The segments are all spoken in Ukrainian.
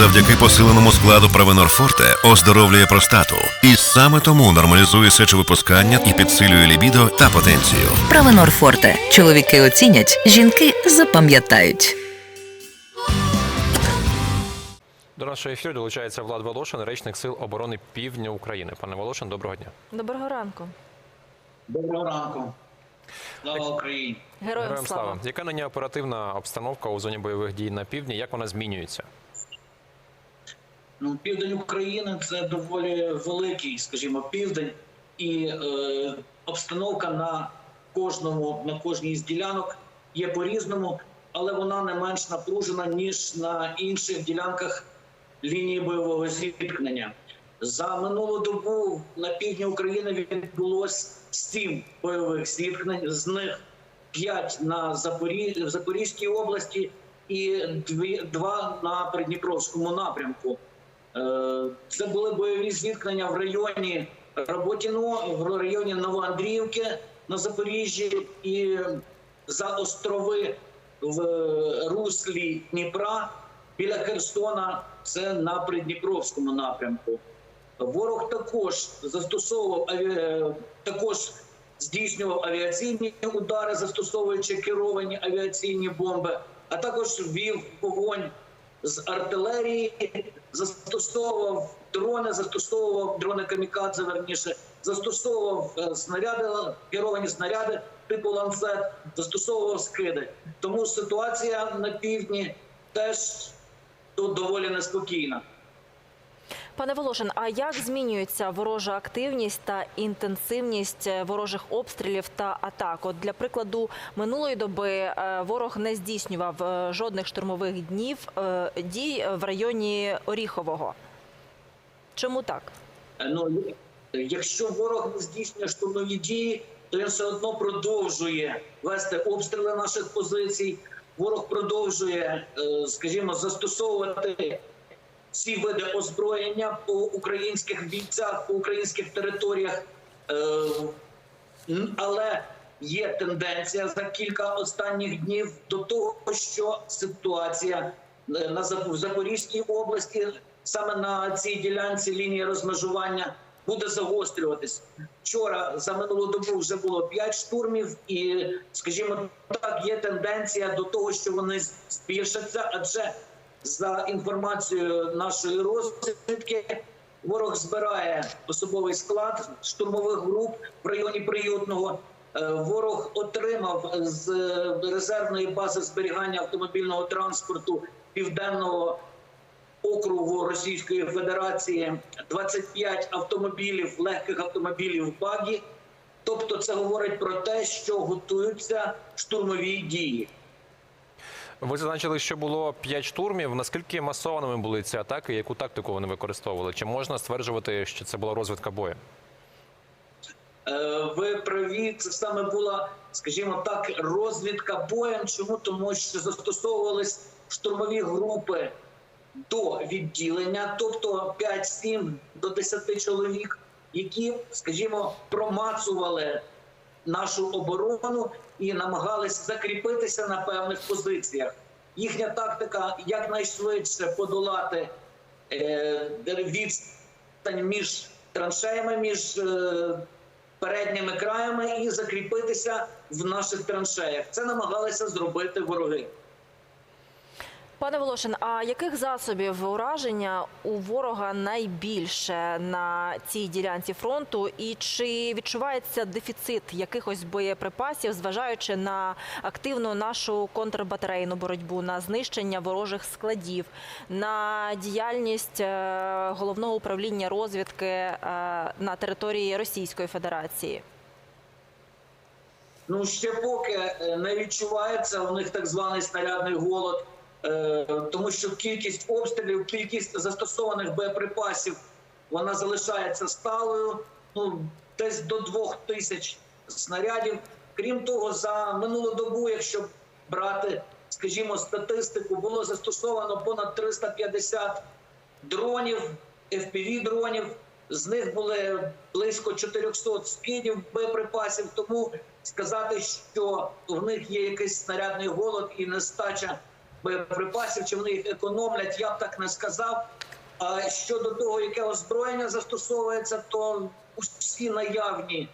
завдяки посиленому складу Правенор Форте оздоровлює простату. І саме тому нормалізує сечовипускання і підсилює лібідо та потенцію. Правенор Форте. Чоловіки оцінять, жінки запам'ятають. До нашого ефіру долучається Влад Волошин, речник Сил оборони Півдня України. Пане Волошин, доброго дня. Доброго ранку. Доброго ранку. Слава Україні. Героям, Героям слава. слава. Яка нині оперативна обстановка у зоні бойових дій на півдні? Як вона змінюється? Ну, південь України це доволі великий, скажімо, південь, і е, обстановка на кожному на кожній з ділянок є по-різному, але вона не менш напружена ніж на інших ділянках лінії бойового зіткнення. За минулу добу на півдні України відбулось сім бойових зіткнень. З них п'ять на Запорі... в Запорізькій області і дві два на Придніпровському напрямку. Е, Це були бойові зіткнення в районі Роботіно, в районі Новоандріївки на Запоріжжі і за острови в руслі Дніпра біля Херсона. Це на Придніпровському напрямку. Ворог також застосовував аві- також здійснював авіаційні удари, застосовуючи керовані авіаційні бомби, а також вів вогонь з артилерії, застосовував дрони, застосовував дрони камікадзе, верніше, застосовував е, снаряди, керовані снаряди типу ланцет, застосовував скиди. Тому ситуація на півдні теж тут доволі неспокійна. Пане Волошин, а як змінюється ворожа активність та інтенсивність е, ворожих обстрілів та атак? От для прикладу, минулої доби е, ворог не здійснював е, жодних штурмових днів дій в районі Оріхового. Чому так? Ну, якщо ворог не здійснює штурмові дії, то він все одно продовжує вести обстріли наших позицій. Ворог продовжує, скажімо, застосовувати ці види озброєння по українських бійцях, по українських територіях. Е, Але є тенденція за кілька останніх днів до того, що ситуація е, на Запорізькій області саме на цій ділянці лінії розмежування буде загострюватись. Вчора за минулу добу вже було 5 штурмів, і, скажімо так, є тенденція до того, що вони збільшаться, адже за інформацією нашої розвідки, ворог збирає особовий склад штурмових груп в районі приютного. Е, Ворог отримав з резервної бази зберігання автомобільного транспорту південного округу Російської Федерації 25 автомобілів, легких автомобілів багі. Тобто, це говорить про те, що готуються штурмові дії. Ви зазначили, що було 5 штурмів. Наскільки масованими були ці атаки? Яку тактику вони використовували? Чи можна стверджувати, що це була розвідка бою? Е, Ви праві, це саме була, скажімо так, розвідка боєм. Чому? Тому що застосовувались штурмові групи до відділення, тобто 5-7 до 10 чоловік, які, скажімо, промацували нашу оборону і намагались закріпитися на певних позиціях. Їхня тактика якнайшвидше подолати е, відстань між траншеями, між е, передніми краями і закріпитися в наших траншеях. Це намагалися зробити вороги. Пане Волошин, а яких засобів ураження у ворога найбільше на цій ділянці фронту? І чи відчувається дефіцит якихось боєприпасів, зважаючи на активну нашу контрбатарейну боротьбу, на знищення ворожих складів, на діяльність е, головного управління розвідки е, на території Російської Федерації? Ну ще поки е, не відчувається у них так званий снарядний голод, тому що кількість обстрілів, кількість застосованих боєприпасів вона залишається сталою. Ну десь до двох тисяч снарядів. Крім того, за минулу добу, якщо брати, скажімо, статистику, було застосовано понад 350 дронів, fpv дронів. З них були близько 400 скидів боєприпасів. Тому сказати, що в них є якийсь снарядний голод і нестача боєприпасів, чи вони їх економлять, я б так не сказав. А щодо того, яке озброєння застосовується, то усі наявні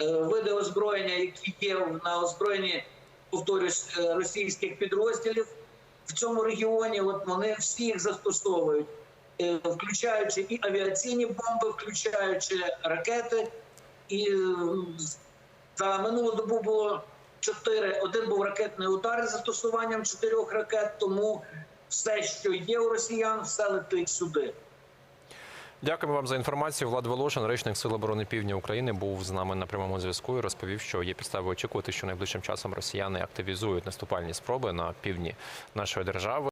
е, види озброєння, які є на озброєнні, повторюсь, е, російських підрозділів в цьому регіоні, от вони всі їх застосовують, е, включаючи і авіаційні бомби, включаючи ракети. І за минулу добу було чотири. Один був ракетний удар із застосуванням чотирьох ракет. Тому все, що є у росіян, все летить сюди. Дякуємо вам за інформацію. Влад Волошин, речник Сил оборони Півдня України, був з нами на прямому зв'язку і розповів, що є підстави очікувати, що найближчим часом росіяни активізують наступальні спроби на півдні нашої держави.